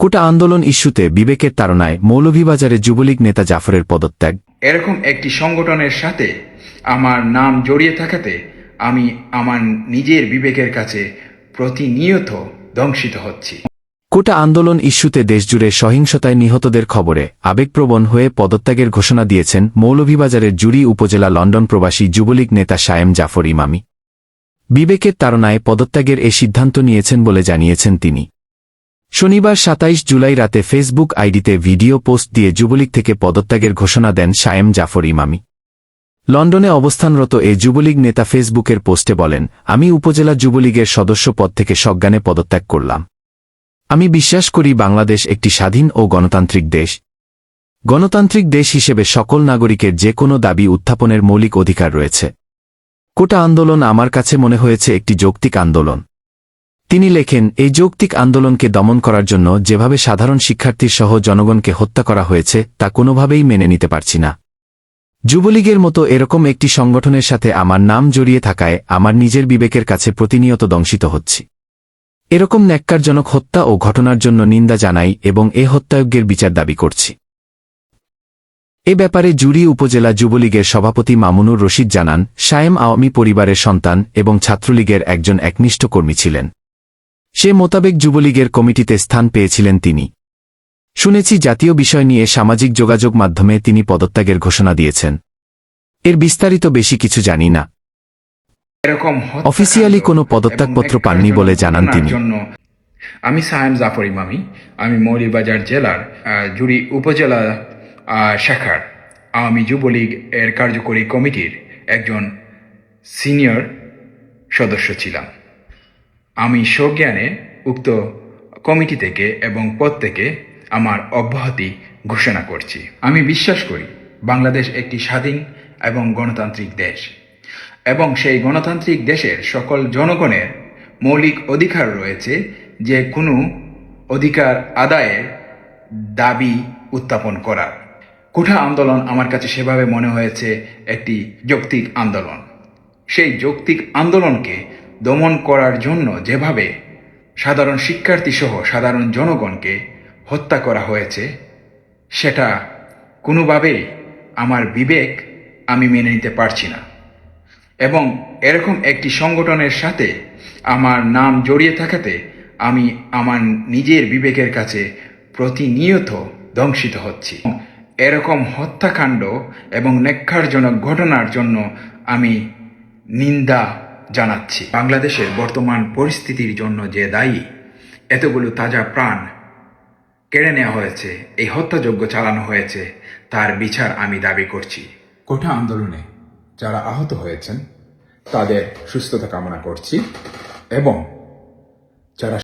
কোটা আন্দোলন ইস্যুতে বিবেকের তাড়নায় মৌলভীবাজারে যুবলীগ নেতা জাফরের পদত্যাগ। এরকম একটি সংগঠনের সাথে আমার নাম জড়িয়ে থাকাতে আমি আমার নিজের বিবেকের কাছে প্রতিনিয়ত দংশিত হচ্ছি। কোটা আন্দোলন ইস্যুতে দেশজুড়ে সহিংসতায় নিহতদের খবরে আবেগপ্রবণ হয়ে পদত্যাগের ঘোষণা দিয়েছেন মৌলভীবাজারের জুরি উপজেলা লন্ডন প্রবাসী যুবলীগ নেতা সায়েম জাফর ইমামি। বিবেকের তাড়নায় পদত্যাগের এ সিদ্ধান্ত নিয়েছেন বলে জানিয়েছেন তিনি। শনিবার সাতাইশ জুলাই রাতে ফেসবুক আইডিতে ভিডিও পোস্ট দিয়ে যুবলীগ থেকে পদত্যাগের ঘোষণা দেন সায়েম জাফর ইমামি। লন্ডনে অবস্থানরত এ যুবলীগ নেতা ফেসবুকের পোস্টে বলেন, আমি উপজেলা যুবলীগের সদস্য পদ থেকে সজ্ঞানে পদত্যাগ করলাম। আমি বিশ্বাস করি বাংলাদেশ একটি স্বাধীন ও গণতান্ত্রিক দেশ। গণতান্ত্রিক দেশ হিসেবে সকল নাগরিকের যে কোনো দাবি উত্থাপনের মৌলিক অধিকার রয়েছে। কোটা আন্দোলন আমার কাছে মনে হয়েছে একটি যৌক্তিক আন্দোলন। তিনি লেখেন, এই যৌক্তিক আন্দোলনকে দমন করার জন্য যেভাবে সাধারণ শিক্ষার্থীর সহ জনগণকে হত্যা করা হয়েছে, তা কোনোভাবেই মেনে নিতে পারছি না। যুবলীগের মতো এরকম একটি সংগঠনের সাথে আমার নাম জড়িয়ে থাকায় আমার নিজের বিবেকের কাছে প্রতিনিয়ত দংশিত হচ্ছি। এরকম ন্যাক্কারজনক হত্যা ও ঘটনার জন্য নিন্দা জানাই এবং এ হত্যাযজ্ঞের বিচার দাবি করছি। এ ব্যাপারে জুরি উপজেলা যুবলীগের সভাপতি মামুনুর রশিদ জানান, সায়েম আওয়ামী পরিবারের সন্তান এবং ছাত্রলীগের একজন একনিষ্ঠ কর্মী ছিলেন। সে মোতাবেক যুবলীগের কমিটিতে স্থান পেয়েছিলেন তিনি। শুনেছি জাতীয় বিষয় নিয়ে সামাজিক যোগাযোগ মাধ্যমে তিনি পদত্যাগের ঘোষণা দিয়েছেন। এর বিস্তারিত বেশি কিছু জানি না। এরকম অফিসিয়ালি কোনো পদত্যাগপত্র পাননি বলে জানান তিনি। আমি সায়েম জাফর ইমামি আমি মৌলিবাজার জেলার জুড়ি উপজেলা শাখার আওয়ামী যুবলীগ এর কার্যকরী কমিটির একজন সিনিয়র সদস্য ছিলাম। আমি সজ্ঞানে উক্ত কমিটি থেকে এবং পদ থেকে আমার অব্যাহতি ঘোষণা করছি। আমি বিশ্বাস করি, বাংলাদেশ একটি স্বাধীন এবং গণতান্ত্রিক দেশ। এবং সেই গণতান্ত্রিক দেশের সকল জনগণের মৌলিক অধিকার রয়েছে যে কোনো অধিকার আদায়ের দাবি উত্থাপন করার। কোঠা আন্দোলন আমার কাছে সেভাবে মনে হয়েছে একটি যৌক্তিক আন্দোলন। সেই যৌক্তিক আন্দোলনকে দমন করার জন্য যেভাবে সাধারণ শিক্ষার্থী সহ সাধারণ জনগণকে হত্যা করা হয়েছে, সেটা কোনোভাবেই আমার বিবেক আমি মেনে নিতে পারছি না। এবং এরকম একটি সংগঠনের সাথে আমার নাম জড়িয়ে থাকাতে আমি আমার নিজের বিবেকের কাছে প্রতিনিয়ত ধ্বংসিত হচ্ছি। এরকম হত্যাকাণ্ড এবং নেক্ষারজনক ঘটনার জন্য আমি নিন্দা জানাচ্ছি। বাংলাদেশের বর্তমান পরিস্থিতির জন্য যে দায়ী, এতগুলো তাজা প্রাণ কেড়ে নেওয়া হয়েছে, এই হত্যাযজ্ঞ চালানো হয়েছে, তার বিচার আমি দাবি করছি। কোঠা আন্দোলনে যারা আহত হয়েছেন, তাদের সুস্থতা কামনা করছি এবং যারা